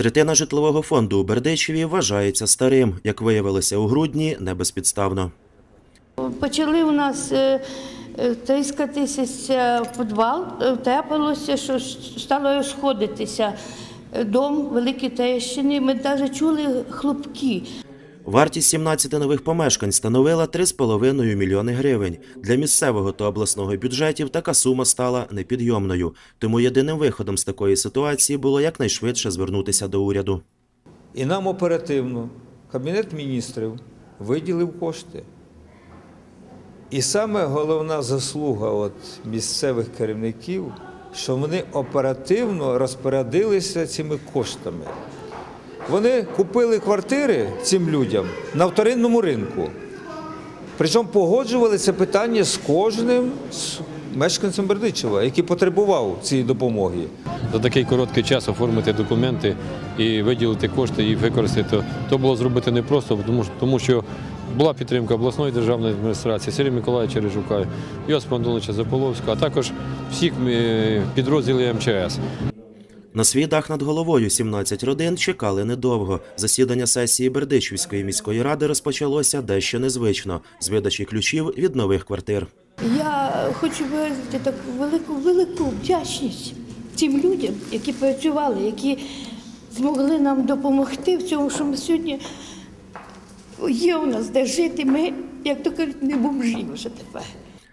Третина житлового фонду у Бердичеві вважається старим, як виявилося у грудні, не безпідставно. Почали у нас е, е, тріскатися в підвал, е, що стало сходитися е, дом, великі трещини. Ми навіть чули хлопки. Вартість 17 нових помешкань становила 3,5 мільйони гривень. Для місцевого та обласного бюджетів така сума стала непідйомною. Тому єдиним виходом з такої ситуації було якнайшвидше звернутися до уряду. І нам оперативно Кабінет міністрів виділив кошти. І саме головна заслуга от місцевих керівників, що вони оперативно розпорядилися цими коштами. Вони купили квартири цим людям на вторинному ринку. Причому погоджували це питання з кожним з мешканцем Бердичева, який потребував цієї допомоги. за такий короткий час оформити документи і виділити кошти і використати, то, було зробити непросто, тому, що- була підтримка обласної державної адміністрації, Сергія Миколаївича Чережука, Йосипа Антоновича Заполовського, а також всіх е, підрозділів МЧС. На свій дах над головою 17 родин чекали недовго. Засідання сесії Бердичівської міської ради розпочалося дещо незвично з видачі ключів від нових квартир. Я хочу виразити таку велику, велику вдячність цим людям, які працювали, які змогли нам допомогти в цьому, що ми сьогодні є у нас де жити. Ми, як то кажуть, не бомжі вже тепер.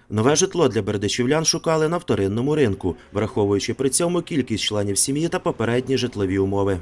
Нове житло для бердичівлян шукали на вторинному ринку, враховуючи при цьому кількість членів сім'ї та попередні житлові умови.